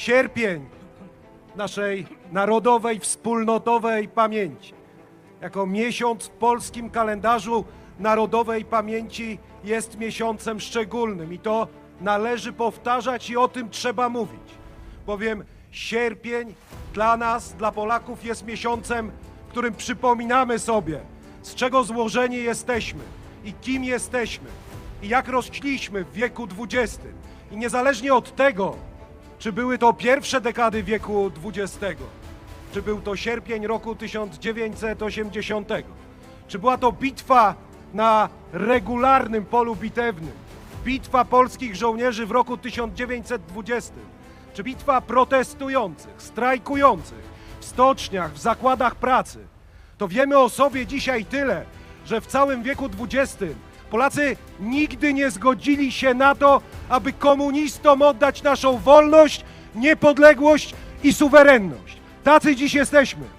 sierpień naszej narodowej, wspólnotowej pamięci. Jako miesiąc w polskim kalendarzu narodowej pamięci jest miesiącem szczególnym i to należy powtarzać i o tym trzeba mówić. Bowiem sierpień dla nas, dla Polaków jest miesiącem, w którym przypominamy sobie, z czego złożeni jesteśmy i kim jesteśmy i jak rośliśmy w wieku XX. I niezależnie od tego, czy były to pierwsze dekady wieku XX, czy był to sierpień roku 1980, czy była to bitwa na regularnym polu bitewnym, bitwa polskich żołnierzy w roku 1920, czy bitwa protestujących, strajkujących w stoczniach, w zakładach pracy, to wiemy o sobie dzisiaj tyle, że w całym wieku XX Polacy nigdy nie zgodzili się na to, aby komunistom oddać naszą wolność, niepodległość i suwerenność. Tacy dziś jesteśmy.